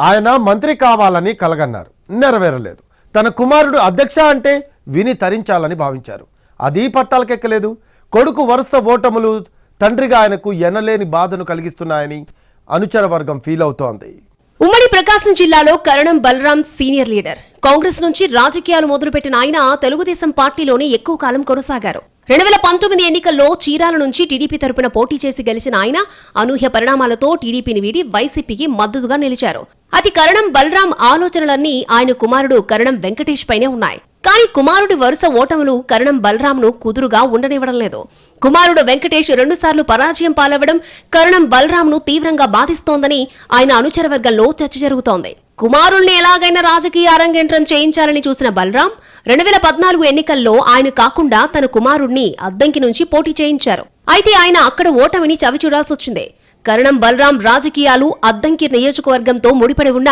ఆయన మంత్రి కావాలని కలగన్నారు. నెరవేరలేదు. తన కుమారుడు అధ్యక్ష అంటే విని తరించాలని భావించారు. అది పట్టాలకెక్కలేదు. కొడుకు వరుస ఓటములు తండ్రిగా ఆయనకు ఎనలేని బాధను కలిగిస్తున్నాయని అనుచర వర్గం ఫీల్ అవుతోంది. ప్రకాశం జిల్లాలో కరణం బలరాం సీనియర్ లీడర్. కాంగ్రెస్ నుంచి రాజకీయాలు మొదలుపెట్టిన ఆయన తెలుగుదేశం పార్టీలోనే ఎక్కువ కాలం కొనసాగారు. రెండు వేల పంతొమ్మిది ఎన్నికల్లో చీరాల నుంచి టీడీపీ తరపున పోటీ చేసి గెలిచిన ఆయన అనూహ్య పరిణామాలతో టీడీపీని వీడి వైసీపీకి మద్దతుగా నిలిచారు. అతి కరణం బలరాం ఆలోచనలన్నీ ఆయన కుమారుడు కరణం వెంకటేష్ పైనే ఉన్నాయి. కానీ కుమారుడి వరుస ఓటములు కరణం బలరాంను కుదురుగా ఉండనివ్వడం లేదు. కుమారుడు వెంకటేష్ రెండుసార్లు పరాజయం పాలవ్వడం కరణం బలరాంను తీవ్రంగా బాధిస్తోందని ఆయన అనుచరవర్గంలో చర్చ జరుగుతోంది. కుమారుణ్ణి ఎలాగైనా రాజకీయ అరంగేంట్రం చేయించాలని చూసిన బలరాం రెండు వేల పద్నాలుగు ఎన్నికల్లో ఆయన కాకుండా తన కుమారుణ్ణి అద్దంకి నుంచి పోటీ చేయించారు. అయితే ఆయన అక్కడ ఓటమిని చవిచూడాల్సొచ్చింది కరణం బలరాం రాజకీయాలు అద్దంకి నియోజకవర్గంతో ముడిపడి ఉన్న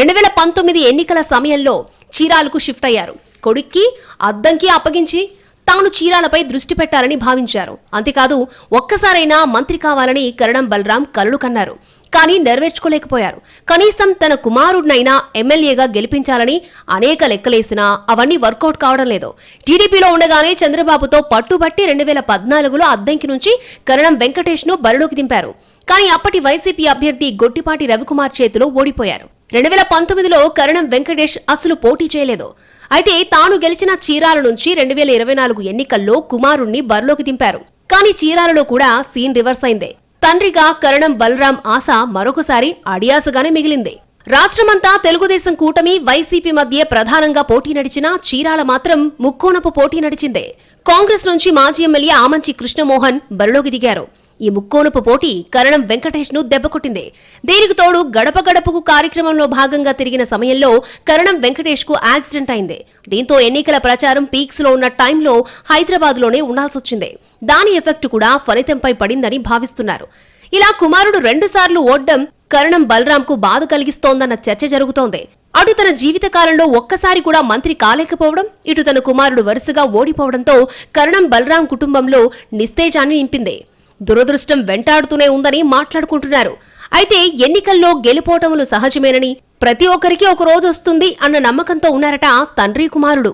రెండు వేల పంతొమ్మిది ఎన్నికల సమయంలో చీరాలకు షిఫ్ట్ అయ్యారు. కొడుక్కి అద్దంకి అప్పగించి తాను చీరాలపై దృష్టి పెట్టాలని భావించారు. అంతేకాదు ఒక్కసారైనా మంత్రి కావాలని కరణం బలరాం కలలు కన్నారు. కానీ నెరవేర్చుకోలేకపోయారు. కనీసం తన కుమారుడినైనా ఎమ్మెల్యేగా గెలిపించాలని అనేక లెక్కలేసినా అవన్నీ వర్కౌట్ కావడం లేదు. టీడీపీలో ఉండగానే చంద్రబాబుతో పట్టుబట్టి రెండు వేల పద్నాలుగులో అద్దంకి నుంచి కరణం వెంకటేష్ను బరిలోకి దింపారు. కానీ అప్పటి వైసీపీ అభ్యర్థి గొట్టిపాటి రవికుమార్ చేతిలో ఓడిపోయారు. రెండు వేల పంతొమ్మిదిలో కరణం వెంకటేష్ అసలు పోటీ చేయలేదు. అయితే తాను గెలిచిన చీరాల నుంచి రెండు వేల ఇరవై నాలుగు ఎన్నికల్లో కుమారుణ్ణి బరిలోకి దింపారు. కానీ చీరాలలో కూడా సీన్ రివర్స్ అయింది. తండ్రిగా కరణం బలరాం ఆశ మరొకసారి అడియాసగానే మిగిలింది. రాష్ట్రమంతా తెలుగుదేశం కూటమి వైసీపీ మధ్య ప్రధానంగా పోటీ నడిచినా చీరాల మాత్రం ముక్కోనపు పోటీ నడిచిందే. కాంగ్రెస్ నుంచి మాజీ ఎమ్మెల్యే ఆమంచి కృష్ణమోహన్ బరిలోకి దిగారు. ఈ ముక్కోనుపు పోటీ కరణం వెంకటేష్ను దెబ్బకొట్టింది దీనికి తోడు గడప గడపకు కార్యక్రమంలో భాగంగా తిరిగిన సమయంలో కరణం వెంకటేష్కు యాక్సిడెంట్ అయింది. దీంతో ఎన్నికల ప్రచారం పీక్స్లో ఉన్న టైంలో హైదరాబాద్లోనే ఉండాల్సొచ్చింది. దాని ఎఫెక్ట్ కూడా ఫలితంపై పడిందని భావిస్తున్నారు. ఇలా కుమారుడు రెండుసార్లు ఓడ్డం కరణం బలరాంకు బాధ కలిగిస్తోందన్న చర్చ జరుగుతోంది. అటు తన జీవితకాలంలో ఒక్కసారి కూడా మంత్రి కాలేకపోవడం ఇటు తన కుమారుడు వరుసగా ఓడిపోవడంతో కరణం బలరాం కుటుంబంలో నిస్తేజాన్ని నింపింది. దురదృష్టం వెంటాడుతూనే ఉందని మాట్లాడుకుంటున్నారు. అయితే ఎన్నికల్లో గెలుపోటములు సహజమేనని ప్రతి ఒక్కరికి ఒక రోజు వస్తుంది అన్న నమ్మకంతో ఉన్నారట తండ్రి కుమారుడు.